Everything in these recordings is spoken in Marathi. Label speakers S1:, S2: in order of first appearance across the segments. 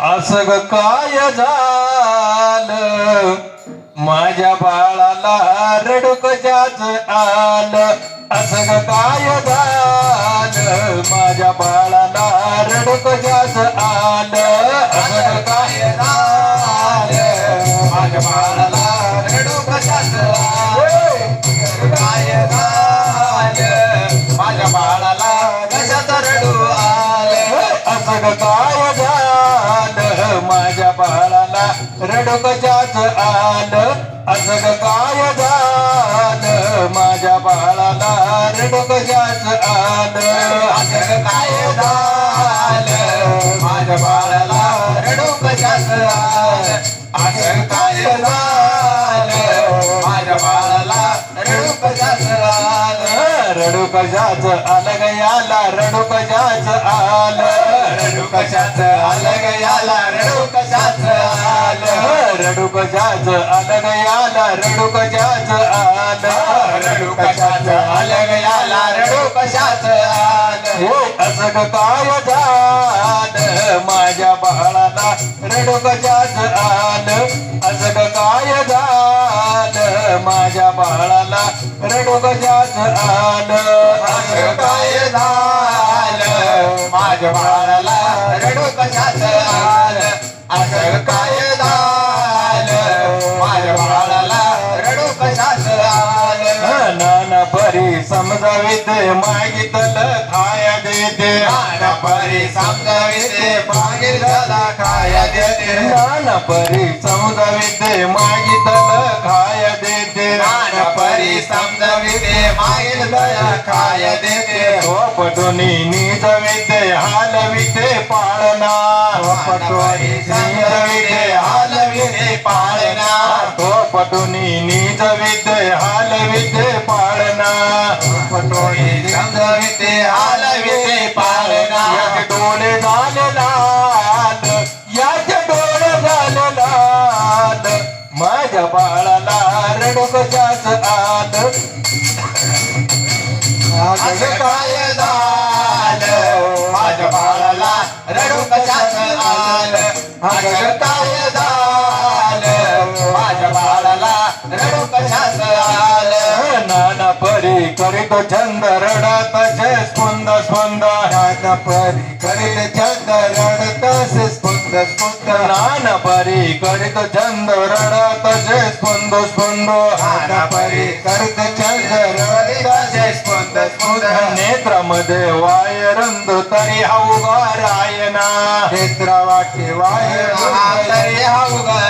S1: असं काय झालं? माझ्या बाळाला रडूक जाच आलं. असं काय झालं? माझ्या बाळाला रडूक जाच आलं. असग काय झालं? माझ्या बाळाला रडूक जाच आलं. काय झालं? माझ्या बाळाला कशाच रडू आलं? असं काय रडू कशाच आलं असं ग काय झालं? माझ्या बाळाला रडू कशाच आलं असं काय झालं? माझ्या बाळाला रडू कशाच आलं असं काय झालं? माझ्या बाळाला रडू कशाच आलं रडू कशाच आलं ग याला रडू कशाच आलं रडू कशाच आलं ग रडूक रडू कशाच आलं ग याला रडू कशाच आलं. रडू कशाच आलं गयाला याला रडू कशाच आलं. हे असं काय झालं माझ्या बाळाला रडूक कशाच आलं. असं काय झालं माझ्या बाळाला रडूक कशाच आलं. असं काय झालं माझ्या बाळाला रडू कशाच आलं. असं काय समजावीत मागितलं खाया देते. परी समजावीत मागितलं खाया देते. नाना परी समजावीत मागितलं खाया देते. नाना परी समजावीत मागितलं खाया देते. हो पटोनी निजविते हालविते पाळना हो पटोनी निजविते हालविते पाळना तो पटोनी निजविते हालविते पाळना असं काय झालं माझ्या बाळाला रडू कशाच आलं असं काय झालं माझ्या बाळाला रडू कशाच आलं नाना परी करीतो छंद रडत स्पंद स्पंद नाना परी करीत छंद. स्पंद नाना परी करीत छंद रडत जे स्पंद स्पंद नाना परी करीत छंद रडत जे स्पंद स्पंद तरी रायना नेत्रा वाटे तरी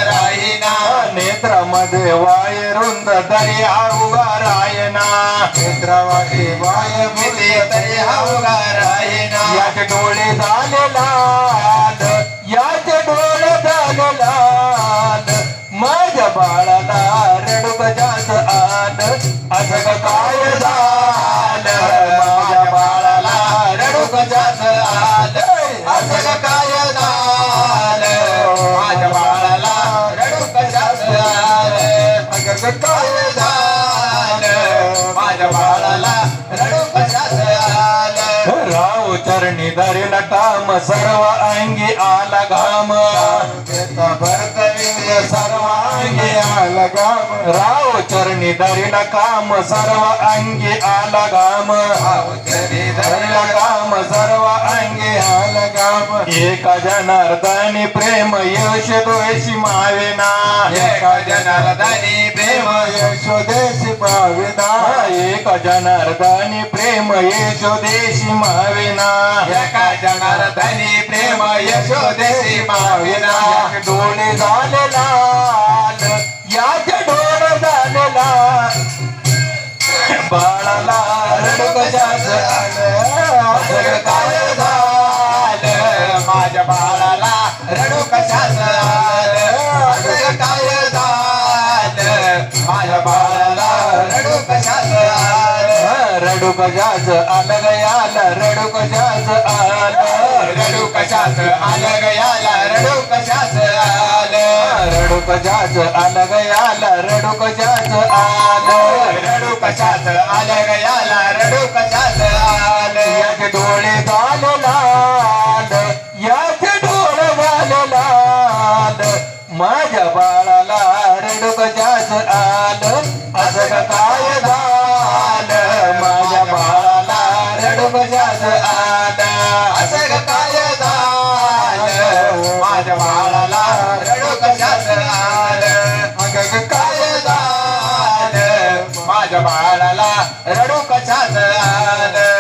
S1: रायना नेत्रामध्ये वायरुंद तरी हा उभा रायना नेत्रा वाटे वाय मिले तरी हा उभा रायना याचे डोळे चरणी धरेल काम सर्व अंगी आला घाम. भरत विंध्य सर्व अंगी आला घाम. राव चरणी धरेल काम सर्व अंगी आला घाम. धरेल काम सर्व अंगी आला घाम. एका जनार्दनी प्रेम यश दोषी मावेना. एका जनार्दनी प्रेम यशोदेशी पाविना। एक जनार्दनी प्रेम यशोदेशी माविना। एका जनार्दनी प्रेम यशोदेशी माविना। डोळे झाले लाल याचे डोळे झाले लाल बाळाला आलं. कशाच आलं गयाला रडू कशाच आलं रडू कशाच आलं गयाला रडू कशाच आलं. रडू कशाच आलं गयाला रडू कशाच आलं. रडू कशाच आलं गयाला रडू कशाच आलं. याचे डोळे झाले लाल याचे डोळे झाले लाल. माझ्या बाळाला रडू कशाच आलं. 家吧